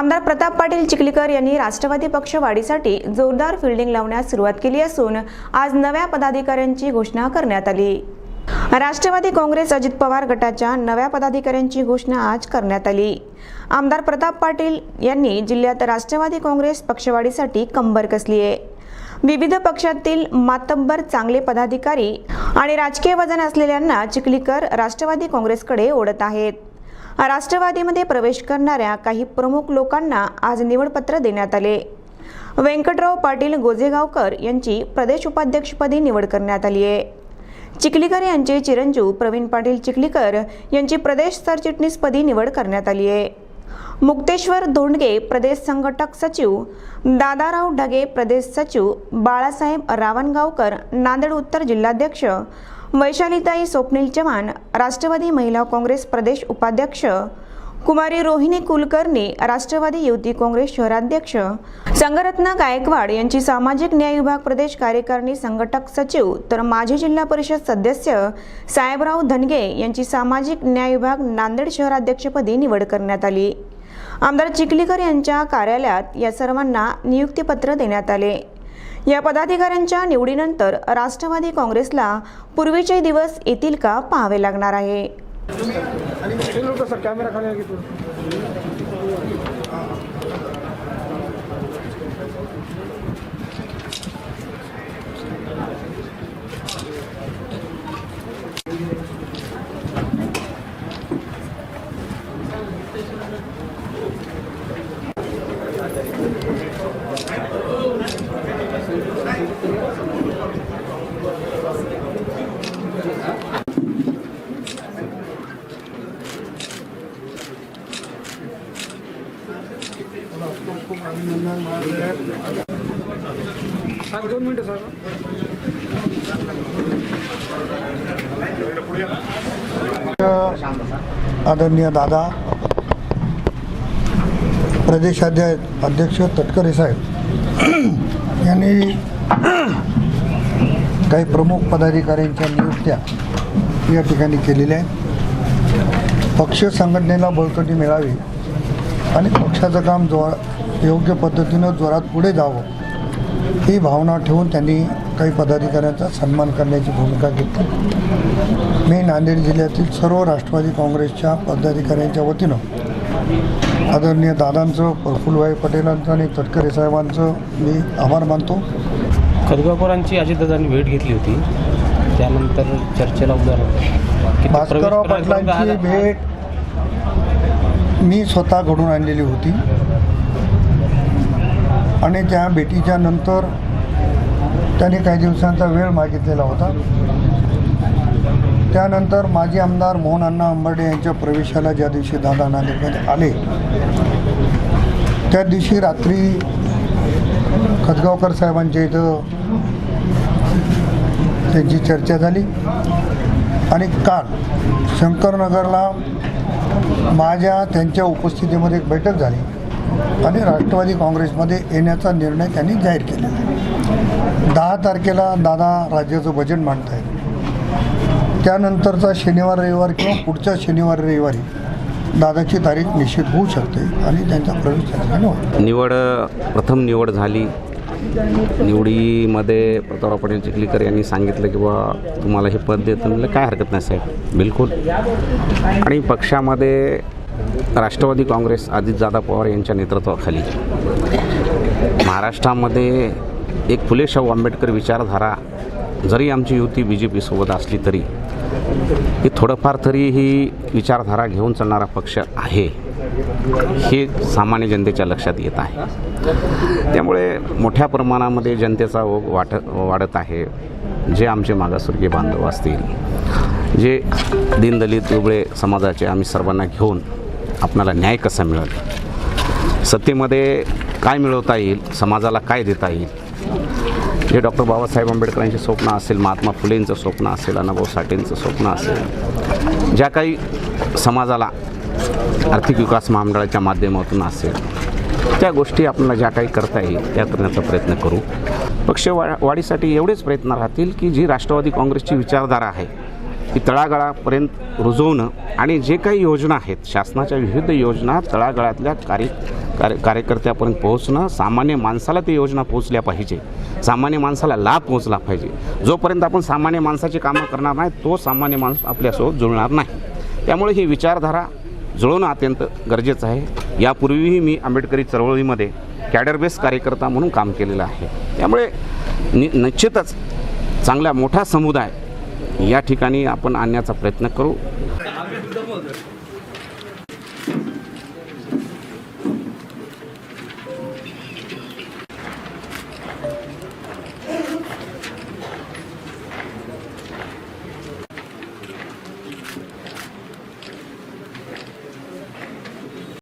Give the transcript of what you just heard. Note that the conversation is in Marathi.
आमदार प्रताप पाटील चिखलीकर यांनी राष्ट्रवादी पक्ष वाढीसाठी जोरदार फिल्डिंग लावण्यास सुरुवात केली असून आज नव्या पदाधिकाऱ्यांची घोषणा करण्यात आली. राष्ट्रवादी काँग्रेस अजित पवार गटाच्या नव्या पदाधिकाऱ्यांची घोषणा आज करण्यात आली. आमदार प्रताप पाटील यांनी जिल्ह्यात राष्ट्रवादी काँग्रेस पक्षवाढीसाठी कंबर कसली आहे विविध पक्षातील मातब्बर चांगले पदाधिकारी आणि राजकीय वजन असलेल्यांना चिखलीकर राष्ट्रवादी काँग्रेसकडे ओढत आहेत. राष्ट्रवादीमध्ये प्रवेश करणाऱ्या काही प्रमुख लोकांना आज निवडपत्र देण्यात आले. व्यंकटराव पाटील गोजेगावकर यांची प्रदेश उपाध्यक्षपदी निवड करण्यात आली आहे. चिखलीकर यांचे चिरंजीव प्रवीण पाटील चिखलीकर यांची प्रदेश सरचिटणीसपदी निवड करण्यात आली आहे. मुक्तेश्वर धोंडगे प्रदेश संघटक सचिव. दादाराव ढगे प्रदेश सचिव. बाळासाहेब रावणगावकर नांदेड उत्तर जिल्हाध्यक्ष. वैशालीताई स्वप्नील चव्हाण राष्ट्रवादी महिला काँग्रेस प्रदेश उपाध्यक्ष कुमारी रोहिणी कुलकर्णी राष्ट्रवादी युवती काँग्रेस शहराध्यक्ष संगरत्न गायकवाड यांची सामाजिक न्याय विभाग प्रदेश कार्यकारिणी संघटक सचिव तर माजी जिल्हा परिषद सदस्य साहेबराव धनगे यांची सामाजिक न्याय विभाग नांदेड शहराध्यक्षपदी निवड करण्यात आली. आमदार चिखलीकर यांच्या कार्यालयात या सर्वांना नियुक्तीपत्र देण्यात आले. या पदाधिकाऱ्यांच्या निवडीनंतर राष्ट्रवादी काँग्रेसला पूर्वीचे दिवस येतील का पाहावे लागणार आहे. दोन मिनटं सर आदरणीय दादा प्रदेशाध्यक्ष अध्यक्ष तटकरे साहेब यांनी काही प्रमुख पदाधिकाऱ्यांच्या नियुक्त्या या ठिकाणी केलेल्या आहेत. पक्ष संघटनेला बळकटी मिळावी आणि पक्षाचं काम जो योग्य पद्धतीनं जोरात पुढे जावं ही भावना ठेवून त्यांनी काही पदाधिकाऱ्यांचा सन्मान करण्याची भूमिका घेतली. मी नांदेड जिल्ह्यातील सर्व राष्ट्रवादी काँग्रेसच्या पदाधिकाऱ्यांच्या वतीनं आदरणीय दादांचं प्रफुल्लभाई पटेलांचं आणि तटकरे साहेबांचं मी आभार मानतो. खदगावकरांची अजितदादांनी भेट घेतली होती. त्यानंतर चर्चेला उदाहरण भास्करराव पाटलांची भेट मी स्वतः घडून आणलेली होती. आणि त्या भेटीच्या नंतर त्याने काही दिवसांचा वेळ मागितलेला होता. त्यानंतर माजी आमदार मोहन अण्णा अंबर्डे यांच्या प्रवेशाला ज्या दिवशी दादा नांदेडमध्ये आले त्या दिवशी रात्री खतगावकर साहेबांच्या इथं त्यांची चर्चा झाली. आणि काल शंकरनगरला माझ्या त्यांच्या उपस्थितीमध्ये एक बैठक झाली आणि राष्ट्रवादी काँग्रेसमध्ये येण्याचा निर्णय त्यांनी जाहीर केलेला आहे. दहा तारखेला दादा राज्याचं बजेट मांडत आहेत त्यानंतरचा शनिवार रविवार किंवा पुढच्या शनिवार रविवारी दादाची तारीख निश्चित होऊ शकते आणि त्यांचा प्रवेश निवड प्रथम निवड झाली. निवडीमध्ये प्रतापराव पाटील चिखलीकर यांनी सांगितलं की बा तुम्हाला हे पद देतं म्हणलं काय हरकत नाही साहेब बिलकुल. आणि पक्षामध्ये राष्ट्रवादी काँग्रेस अजितदादा पवार यांच्या नेतृत्वाखाली महाराष्ट्रामध्ये एक फुले शाहू आंबेडकर विचारधारा जरी आमची युती बी जे पीसोबत असली तरी ही थोडंफार तरी ही विचारधारा घेऊन चालणारा पक्ष आहे. हे सामान्य जनतेच्या लक्षात येत आहे. त्यामुळे मोठ्या प्रमाणामध्ये जनतेचा ओघ वाट वाढत आहे. जे आमचे मागासवर्गीय बांधव असतील जे दीनदलित दुबळे समाजाचे आम्ही सर्वांना घेऊन आपणाला न्याय कसा मिळेल? सत्तेमध्ये काय मिळवता येईल? समाजाला काय देता येईल? जे डॉक्टर बाबासाहेब आंबेडकरांचे स्वप्न असेल महात्मा फुलेंचं स्वप्न असेल अण्णाभाऊ साठेंचं स्वप्न असेल ज्या काही समाजाला आर्थिक विकास महामंडळाच्या माध्यमातून असेल त्या गोष्टी आपल्याला ज्या काही करता येईल त्या करण्याचा प्रयत्न करू. पक्ष वा वाढीसाठी एवढेच प्रयत्न राहतील की जी राष्ट्रवादी काँग्रेसची विचारधारा आहे ती तळागाळापर्यंत रुजवणं आणि जे काही योजना आहेत शासनाच्या विविध योजना तळागाळातल्या कार्य कार्य कार्यकर्त्यापर्यंत पोहोचणं सामान्य माणसाला ती योजना पोहोचल्या पाहिजे. सामान्य माणसाला लाभ पोहोचला पाहिजे. जोपर्यंत आपण सामान्य माणसाची कामं करणार नाही तो सामान्य माणूस आपल्यासोबत जुळणार नाही. त्यामुळे ही विचारधारा जुळवणं अत्यंत गरजेचं आहे. यापूर्वीही मी आंबेडकरी चळवळीमध्ये कॅडर बेस कार्यकर्ता म्हणून काम केलेलं आहे. त्यामुळे नि निश्चितच चांगला मोठा समुदाय या ठिकाणी आपण आणण्याचा प्रयत्न करू.